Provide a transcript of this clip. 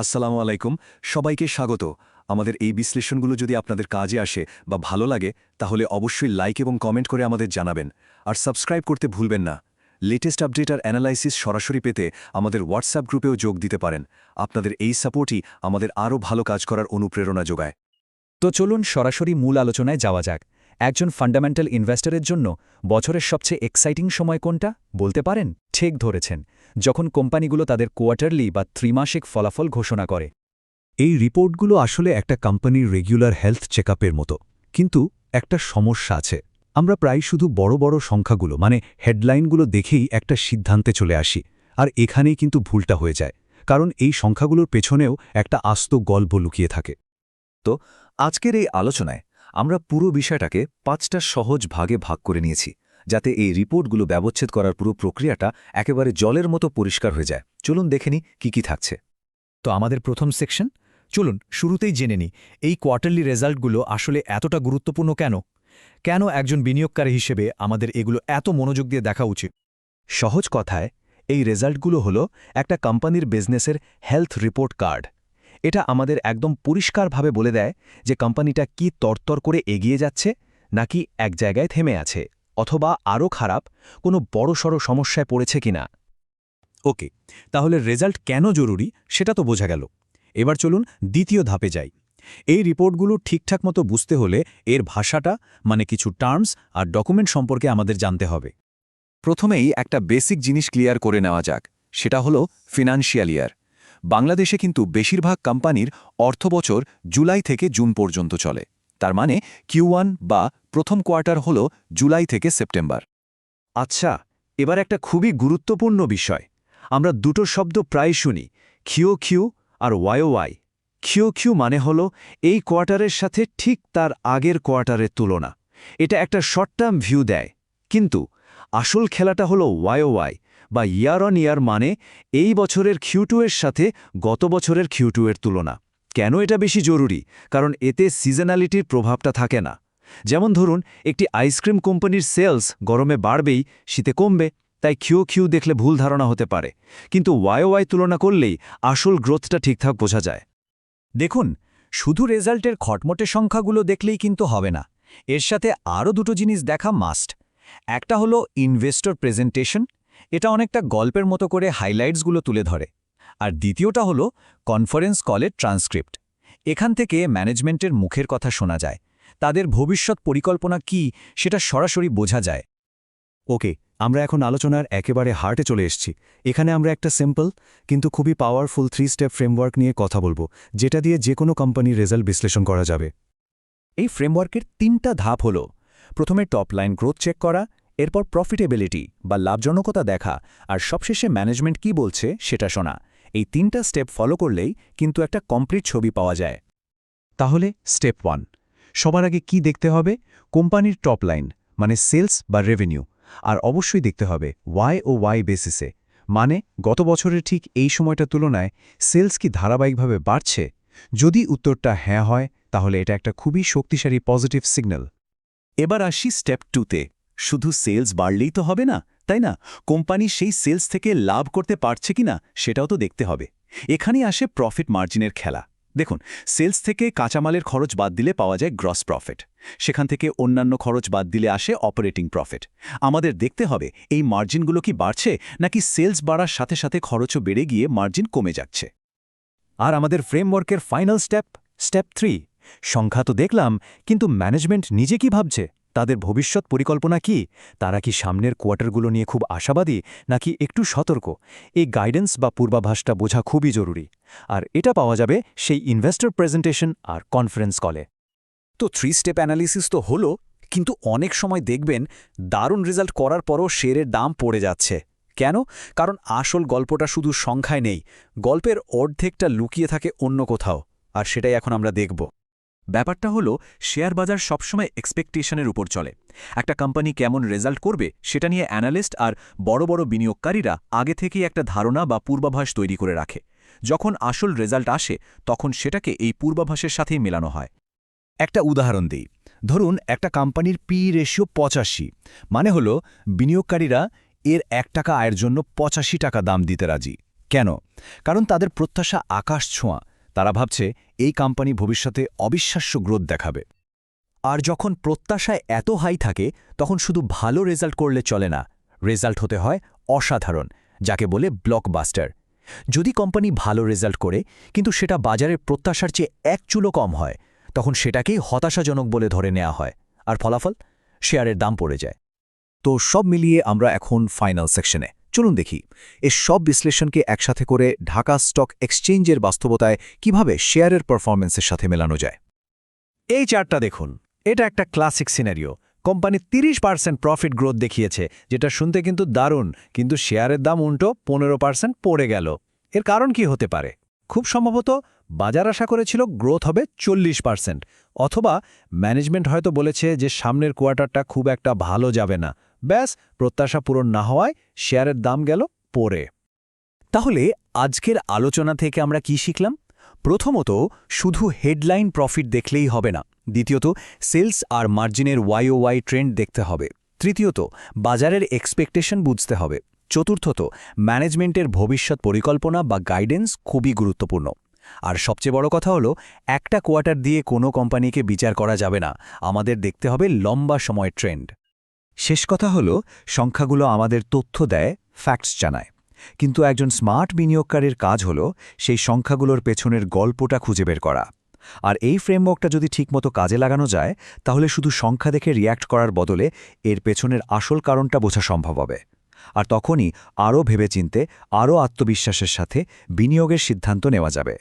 আসসালামু আলাইকুম। সবাইকে স্বাগত। আমাদের এই বিশ্লেষণগুলো যদি আপনাদের কাজে আসে বা ভালো লাগে, তাহলে অবশ্যই লাইক এবং কমেন্ট করে আমাদের জানাবেন। আর সাবস্ক্রাইব করতে ভুলবেন না। লেটেস্ট আপডেট আর অ্যানালাইসিস সরাসরি পেতে আমাদের হোয়াটসঅ্যাপ গ্রুপেও যোগ দিতে পারেন। আপনাদের এই সাপোর্টই আমাদের আরও ভালো কাজ করার অনুপ্রেরণা যোগায়। তো চলুন সরাসরি মূল আলোচনায় যাওয়া যাক। একজন ফান্ডামেন্টাল ইনভেস্টরের জন্য বছরের সবচেয়ে এক্সাইটিং সময় কোনটা বলতে পারেন? ঠিক ধরেছেন, যখন কোম্পানিগুলো তাদের কোয়ার্টারলি বা ত্রিমাসিক ফলাফল ঘোষণা করে। এই রিপোর্টগুলো আসলে একটা কোম্পানির রেগুলার হেলথ চেকআপের মতো, কিন্তু একটা সমস্যা আছে। আমরা প্রায় শুধু বড় বড় সংখ্যাগুলো মানে হেডলাইনগুলো দেখেই একটা সিদ্ধান্তে চলে আসি, আর এখানেই কিন্তু ভুলটা হয়ে যায়, কারণ এই সংখ্যাগুলোর পেছনেও একটা আস্ত গল্প লুকিয়ে থাকে। তো, আজকের এই আলোচনায় আমরা পুরো বিষয়টাকে পাঁচটা সহজ ভাগে ভাগ করে নিয়েছি, যাতে এই রিপোর্টগুলো ব্যবচ্ছেদ করার পুরো প্রক্রিয়াটা একেবারে জলের মতো পরিষ্কার হয়ে যায়। চলুন দেখে নিই কী কী থাকছে। তো আমাদের প্রথম সেকশন, চলুন শুরুতেই জেনে নিই এই কোয়ার্টারলি রেজাল্টগুলো আসলে এতটা গুরুত্বপূর্ণ কেন? কেন একজন বিনিয়োগকারী হিসেবে আমাদের এগুলো এত মনোযোগ দিয়ে দেখা উচিত? সহজ কথায়, এই রেজাল্টগুলো হলো একটা কোম্পানির বিজনেসের হেলথ রিপোর্ট কার্ড। এটা আমাদের একদম পরিষ্কারভাবে বলে দেয় যে কোম্পানিটা কি তরতর করে এগিয়ে যাচ্ছে নাকি এক জায়গায় থেমে আছে, অথবা আরও খারাপ, কোনো বড়সড় সমস্যায় পড়েছে কিনা। ওকে, তাহলে রেজাল্ট কেন জরুরি সেটা তো বোঝা গেল। এবার চলুন দ্বিতীয় ধাপে যাই। এই রিপোর্টগুলো ঠিকঠাক মতো বুঝতে হলে এর ভাষাটা মানে কিছু টার্মস আর ডকুমেন্ট সম্পর্কে আমাদের জানতে হবে। প্রথমেই একটা বেসিক জিনিস ক্লিয়ার করে নেওয়া যাক, সেটা হলো ফিনান্সিয়াল ইয়ার। বাংলাদেশে কিন্তু বেশিরভাগ কোম্পানির অর্থবছর জুলাই থেকে জুন পর্যন্ত চলে। তার মানে কিউ বা প্রথম কোয়ার্টার হল জুলাই থেকে সেপ্টেম্বর। আচ্ছা এবার একটা খুবই গুরুত্বপূর্ণ বিষয়। আমরা দুটো শব্দ প্রায় শুনি খিও খিউ আর ওয়াই। খিও খিউ মানে হল এই কোয়ার্টারের সাথে ঠিক তার আগের কোয়ার্টারের তুলনা। এটা একটা শর্ট টার্ম ভিউ দেয়। কিন্তু আসল খেলাটা হলো ওয়াই। বা ইয়ার অন ইয়ার মানে এই বছরের কিউ এর সাথে গত বছরের কিউ এর তুলনা। কেন এটা বেশি জরুরি? কারণ এতে সিজনালিটির প্রভাবটা থাকে না। যেমন ধরুন, একটি আইসক্রিম কোম্পানির সেলস গরমে বাড়বেই, শীতে কমবে, তাই কিউ কিউ দেখলে ভুল ধারণা হতে পারে। কিন্তু ওয়াই তুলনা করলেই আসল গ্রোথটা ঠিকঠাক বোঝা যায়। দেখুন, শুধু রেজাল্টের খটমটে সংখ্যাগুলো দেখলেই কিন্তু হবে না। এর সাথে আরও দুটো জিনিস দেখা মাস্ট একটা হলো ইনভেস্টর প্রেজেন্টেশন এটা অনেকটা গল্পের মতো করে হাইলাইটসগুলো তুলে ধরে। আর দ্বিতীয়টা হলো কনফারেন্স কলের ট্রান্সক্রিপ্ট। এখান থেকে ম্যানেজমেন্টের মুখের কথা শোনা যায়। তাদের ভবিষ্যৎ পরিকল্পনা কি, সেটা সরাসরি বোঝা যায়। ওকে, আমরা এখন আলোচনার একেবারে হার্টে চলে এসেছি। এখানে আমরা একটা সিম্পল, কিন্তু খুবই পাওয়ারফুল থ্রি স্টেপ ফ্রেমওয়ার্ক নিয়ে কথা বলব, যেটা দিয়ে যে কোনো কোম্পানির রেজাল্ট বিশ্লেষণ করা যাবে। এই ফ্রেমওয়ার্কের তিনটা ধাপ হল, প্রথমে টপ লাইন গ্রোথ চেক করা এরপর প্রফিটেবিলিটি বা লাভজনকতা দেখা, আর সবশেষে ম্যানেজমেন্ট কি বলছে সেটা শোনা। এই তিনটা স্টেপ ফলো করলেই কিন্তু একটা কমপ্লিট ছবি পাওয়া যায়। তাহলে স্টেপ ওয়ান সবার আগে কি দেখতে হবে? কোম্পানির টপ লাইন মানে সেলস বা রেভিনিউ আর অবশ্যই দেখতে হবে ওয়াই ও ওয়াই বেসিসে মানে গত বছরের ঠিক এই সময়টা তুলনায় সেলস কি ধারাবাহিকভাবে বাড়ছে? যদি উত্তরটা হ্যাঁ হয়, তাহলে এটা একটা খুবই শক্তিশালী পজিটিভ সিগন্যাল এবার আসি স্টেপ টুতে শুধু সেলস বাড়লেই তো হবে না, তাই না? কোম্পানি সেই সেলস থেকে লাভ করতে পারছে কিনা সেটাও তো দেখতে হবে। এখানেই আসে প্রফিট মার্জিনের খেলা। দেখুন, সেলস থেকে কাঁচামালের খরচ বাদ দিলে পাওয়া যায় গ্রস প্রফিট সেখান থেকে অন্যান্য খরচ বাদ দিলে আসে অপারেটিং প্রফিট আমাদের দেখতে হবে, এই মার্জিনগুলো কি বাড়ছে, নাকি সেলস বাড়ার সাথে সাথে খরচও বেড়ে গিয়ে মার্জিন কমে যাচ্ছে? আর আমাদের ফ্রেমওয়ার্কের ফাইনাল স্টেপ স্টেপ থ্রি সংখ্যা তো দেখলাম, কিন্তু ম্যানেজমেন্ট নিজে কি ভাবছে? তাদের ভবিষ্যৎ পরিকল্পনা কি? তারা কি সামনের কোয়ার্টারগুলো নিয়ে খুব আশাবাদী, নাকি একটু সতর্ক? এই গাইডেন্স বা পূর্বাভাসটা বোঝা খুবই জরুরি। আর এটা পাওয়া যাবে সেই ইনভেস্টর প্রেজেন্টেশন আর কনফারেন্স কলে। তো থ্রি স্টেপ অ্যানালিসিস তো হলো, কিন্তু অনেক সময় দেখবেন দারুণ রেজাল্ট করার পরও শেয়ারের দাম পড়ে যাচ্ছে। কেন? কারণ আসল গল্পটা শুধু সংখ্যায় নেই, গল্পের অর্ধেকটা লুকিয়ে থাকে অন্য কোথাও, আর সেটাই এখন আমরা দেখব। ব্যাপারটা হলো, শেয়ার বাজার সবসময় এক্সপেকটেশনের উপর চলে। একটা কোম্পানি কেমন রেজাল্ট করবে, সেটা নিয়ে অ্যানালিস্ট আর বড় বড় বিনিয়োগকারীরা আগে থেকেই একটা ধারণা বা পূর্বাভাস তৈরি করে রাখে। যখন আসল রেজাল্ট আসে, তখন সেটাকে এই পূর্বাভাসের সাথেই মেলানো হয়। একটা উদাহরণ দিই। ধরুন, একটা কোম্পানির পি রেশিও পঁচাশি। মানে হলো, বিনিয়োগকারীরা এর এক টাকা আয়ের জন্য পঁচাশি টাকা দাম দিতে রাজি। কেন? কারণ তাদের প্রত্যাশা আকাশ ছোঁয়া। তারা ভাবছে এই কোম্পানি ভবিষ্যতে অবিশ্বাস্য গ্রোথ দেখাবে। আর যখন প্রত্যাশায় এত হাই থাকে, তখন শুধু ভালো রেজাল্ট করলে চলে না। রেজাল্ট হতে হয় অসাধারণ, যাকে বলে ব্লকবাস্টার যদি কোম্পানি ভালো রেজাল্ট করে, কিন্তু সেটা বাজারের প্রত্যাশার চেয়ে এক চুলো কম হয়, তখন সেটাকেই হতাশাজনক বলে ধরে নেওয়া হয়। আর ফলাফল? শেয়ারের দাম পড়ে যায়। তো সব মিলিয়ে আমরা এখন ফাইনাল সেকশনে চলুন দেখি, এ সব বিশ্লেষণকে একসাথে করে ঢাকা স্টক এক্সচেঞ্জের বাস্তবতায় কীভাবে শেয়ারের পারফরমেন্সের সাথে মেলানো যায়। এই চার্টটা দেখুন, এটা একটা ক্লাসিক সিনারিও। কোম্পানি তিরিশ পার্সেন্ট প্রফিট গ্রোথ দেখিয়েছে, যেটা শুনতে কিন্তু দারুণ, কিন্তু শেয়ারের দাম উল্টো পনেরো পার্সেন্ট পড়ে গেল। এর কারণ কি হতে পারে? খুব সম্ভবত বাজার আশা করেছিল গ্রোথ হবে চল্লিশ পার্সেন্ট, অথবা ম্যানেজমেন্ট হয়তো বলেছে যে সামনের কোয়ার্টারটা খুব একটা ভালো যাবে না। ব্যাস, প্রত্যাশা পূরণ না হওয়ায় শেয়ারের দাম গেল পরে তাহলে আজকের আলোচনা থেকে আমরা কি শিখলাম? প্রথমত, শুধু হেডলাইন প্রফিট দেখলেই হবে না। দ্বিতীয়ত, সেলস আর মার্জিনের ওয়াই ট্রেন্ড দেখতে হবে। তৃতীয়ত, বাজারের এক্সপেকটেশন বুঝতে হবে। চতুর্থত, ম্যানেজমেন্টের ভবিষ্যৎ পরিকল্পনা বা গাইডেন্স খুবই গুরুত্বপূর্ণ। আর সবচেয়ে বড় কথা হলো, একটা কোয়ার্টার দিয়ে কোনো কোম্পানিকে বিচার করা যাবে না। আমাদের দেখতে হবে লম্বা সময় ট্রেন্ড। শেষ কথা হলো, সংখ্যাগুলো আমাদের তথ্য দেয় ফ্যাক্টস জানায়। কিন্তু একজন স্মার্ট বিনিয়োগকারীর কাজ হলো, সেই সংখ্যাগুলোর পেছনের গল্পটা খুঁজে বের করা। আর এই ফ্রেমওয়ার্কটা যদি ঠিকমতো কাজে লাগানো যায়, তাহলে শুধু সংখ্যা দেখে রিয়্যাক্ট করার বদলে এর পেছনের আসল কারণটা বোঝা সম্ভব হবে। আর তখনই আরও ভেবেচিন্তে, আরও আত্মবিশ্বাসের সাথে বিনিয়োগের সিদ্ধান্ত নেওয়া যাবে।